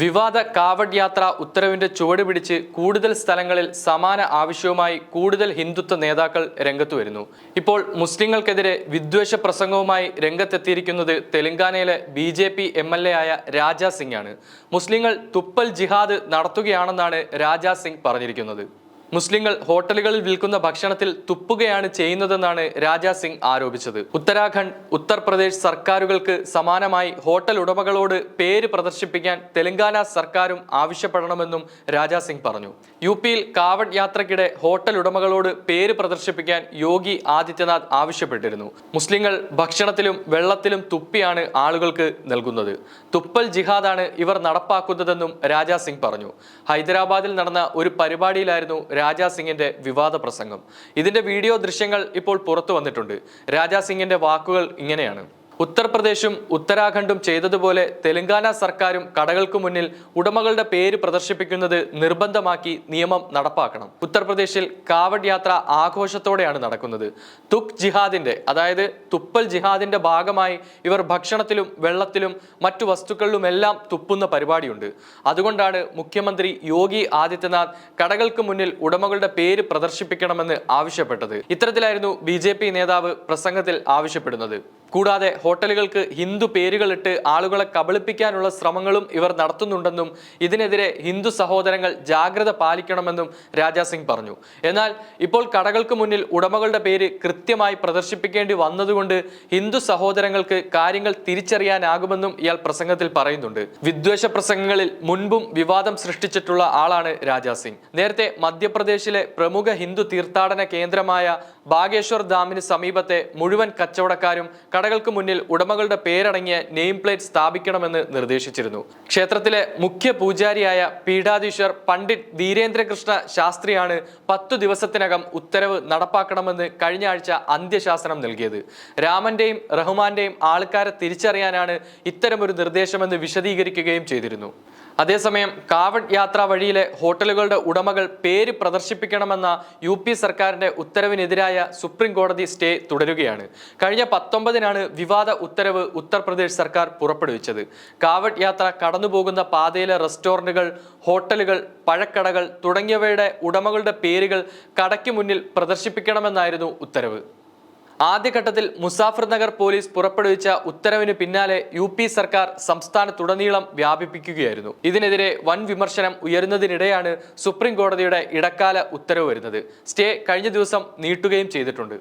വിവാദ കാവഡ് യാത്ര ഉത്തരവിന്റെ ചുവട് പിടിച്ച് കൂടുതൽ സ്ഥലങ്ങളിൽ സമാന ആവശ്യവുമായി കൂടുതൽ ഹിന്ദുത്വ നേതാക്കൾ രംഗത്തു വരുന്നു. ഇപ്പോൾ മുസ്ലിങ്ങൾക്കെതിരെ വിദ്വേഷ പ്രസംഗവുമായി രംഗത്തെത്തിയിരിക്കുന്നത് തെലങ്കാനയിലെ B J P M L A ആയ രാജാ സിംഗ് ആണ് മുസ്ലിങ്ങൾ തുപ്പൽ ജിഹാദ് നടത്തുകയാണെന്നാണ് രാജാ സിംഗ് പറഞ്ഞിരിക്കുന്നത്. മുസ്ലിങ്ങൾ ഹോട്ടലുകളിൽ വിൽക്കുന്ന ഭക്ഷണത്തിൽ തുപ്പുകയാണ് ചെയ്യുന്നതെന്നാണ് രാജാ സിംഗ് ആരോപിച്ചത്. ഉത്തരാഖണ്ഡ് ഉത്തർപ്രദേശ് സർക്കാരുകൾക്ക് സമാനമായി ഹോട്ടൽ ഉടമകളോട് പേര് പ്രദർശിപ്പിക്കാൻ തെലങ്കാന സർക്കാരും ആവശ്യപ്പെടണമെന്നും രാജാ സിംഗ് പറഞ്ഞു. യു പിയിൽ കാവഡ് യാത്രയ്ക്കിടെ ഹോട്ടൽ ഉടമകളോട് പേര് പ്രദർശിപ്പിക്കാൻ യോഗി ആദിത്യനാഥ് ആവശ്യപ്പെട്ടിരുന്നു. മുസ്ലിങ്ങൾ ഭക്ഷണത്തിലും വെള്ളത്തിലും തുപ്പിയാണ് ആളുകൾക്ക് നൽകുന്നത്. തുപ്പൽ ജിഹാദാണ് ഇവർ നടപ്പാക്കുന്നതെന്നും രാജാ സിംഗ് പറഞ്ഞു. ഹൈദരാബാദിൽ നടന്ന ഒരു പരിപാടിയിലായിരുന്നു രാജാ സിംഗിന്റെ വിവാദ പ്രസംഗം. ഇതിന്റെ വീഡിയോ ദൃശ്യങ്ങൾ ഇപ്പോൾ പുറത്തു വന്നിട്ടുണ്ട്. രാജാ സിംഗിന്റെ വാക്കുകൾ ഇങ്ങനെയാണ്. ഉത്തർപ്രദേശും ഉത്തരാഖണ്ഡും ചെയ്തതുപോലെ തെലങ്കാന സർക്കാരും കടകൾക്ക് മുന്നിൽ ഉടമകളുടെ പേര് പ്രദർശിപ്പിക്കുന്നത് നിർബന്ധമാക്കി നിയമം നടപ്പാക്കണം. ഉത്തർപ്രദേശിൽ കാവഡ് യാത്ര ആഘോഷത്തോടെയാണ് നടക്കുന്നത്. തുക് ജിഹാദിന്റെ അതായത് തുപ്പൽ ജിഹാദിന്റെ ഭാഗമായി ഇവർ ഭക്ഷണത്തിലും വെള്ളത്തിലും മറ്റു വസ്തുക്കളിലുമെല്ലാം തുപ്പുന്ന പരിപാടിയുണ്ട്. അതുകൊണ്ടാണ് മുഖ്യമന്ത്രി യോഗി ആദിത്യനാഥ് കടകൾക്ക് മുന്നിൽ ഉടമകളുടെ പേര് പ്രദർശിപ്പിക്കണമെന്ന് ആവശ്യപ്പെട്ടത്. ഇത്തരത്തിലായിരുന്നു ബി നേതാവ് പ്രസംഗത്തിൽ ആവശ്യപ്പെടുന്നത്. കൂടാതെ ഹോട്ടലുകൾക്ക് ഹിന്ദു പേരുകളിട്ട് ആളുകളെ കബളിപ്പിക്കാനുള്ള ശ്രമങ്ങളും ഇവർ നടത്തുന്നുണ്ടെന്നും ഇതിനെതിരെ ഹിന്ദു സഹോദരങ്ങൾ ജാഗ്രത പാലിക്കണമെന്നും രാജാസിംഗ് പറഞ്ഞു. എന്നാൽ ഇപ്പോൾ കടകൾക്ക് മുന്നിൽ ഉടമകളുടെ പേര് കൃത്യമായി പ്രദർശിപ്പിക്കേണ്ടി വന്നതുകൊണ്ട് ഹിന്ദു സഹോദരങ്ങൾക്ക് കാര്യങ്ങൾ തിരിച്ചറിയാനാകുമെന്നും ഇയാൾ പ്രസംഗത്തിൽ പറയുന്നുണ്ട്. വിദ്വേഷ പ്രസംഗങ്ങളിൽ മുൻപും വിവാദം സൃഷ്ടിച്ചിട്ടുള്ള ആളാണ് രാജാസിംഗ് നേരത്തെ മധ്യപ്രദേശിലെ പ്രമുഖ ഹിന്ദു തീർത്ഥാടന കേന്ദ്രമായ ബാഗേശ്വർ ഡാമിന് സമീപത്തെ മുഴുവൻ കച്ചവടക്കാരും കടകൾക്ക് മുന്നിൽ ഉടമകളുടെ പേരടങ്ങിയ നെയിം പ്ലേറ്റ് സ്ഥാപിക്കണമെന്ന് നിർദ്ദേശിച്ചിരുന്നു. ക്ഷേത്രത്തിലെ മുഖ്യ പൂജാരിയായ പീഠാധീശ്വർ പണ്ഡിറ്റ് ധീരേന്ദ്രകൃഷ്ണ ശാസ്ത്രിയാണ് പത്തു ദിവസത്തിനകം ഉത്തരവ് നടപ്പാക്കണമെന്ന് കഴിഞ്ഞ ആഴ്ച അന്ത്യശാസനം നൽകിയത്. രാമന്റെയും റഹ്മാന്റെയും ആൾക്കാരെ തിരിച്ചറിയാനാണ് ഇത്തരമൊരു നിർദ്ദേശമെന്ന് വിശദീകരിക്കുകയും ചെയ്തിരുന്നു. അതേസമയം കാവഡ് യാത്ര വഴിയിലെ ഹോട്ടലുകളുടെ ഉടമകൾ പേര് പ്രദർശിപ്പിക്കണമെന്ന യു പി സർക്കാരിന്റെ ഉത്തരവിനെതിരായ സുപ്രീം കോടതി സ്റ്റേ തുടരുകയാണ്. കഴിഞ്ഞ പത്തൊമ്പതിനാണ് വിവാദ ഉത്തരവ് ഉത്തർപ്രദേശ് സർക്കാർ പുറപ്പെടുവിച്ചത്. കാവഡ് യാത്ര കടന്നുപോകുന്ന പാതയിലെ റെസ്റ്റോറന്റുകൾ ഹോട്ടലുകൾ പഴക്കടകൾ തുടങ്ങിയവയുടെ ഉടമകളുടെ പേരുകൾ കടയ്ക്ക് മുന്നിൽ പ്രദർശിപ്പിക്കണമെന്നായിരുന്നു ഉത്തരവ്. ആദ്യഘട്ടത്തിൽ മുസാഫർ നഗർ പോലീസ് പുറപ്പെടുവിച്ച ഉത്തരവിന് പിന്നാലെ യു പി സർക്കാർ സംസ്ഥാനത്തുടനീളം വ്യാപിപ്പിക്കുകയായിരുന്നു. ഇതിനെതിരെ വൻ വിമർശനം ഉയരുന്നതിനിടെയാണ് സുപ്രീം കോടതിയുടെ ഇടക്കാല ഉത്തരവ് വരുന്നത്. സ്റ്റേ കഴിഞ്ഞ ദിവസം നീട്ടുകയും ചെയ്തിട്ടുണ്ട്.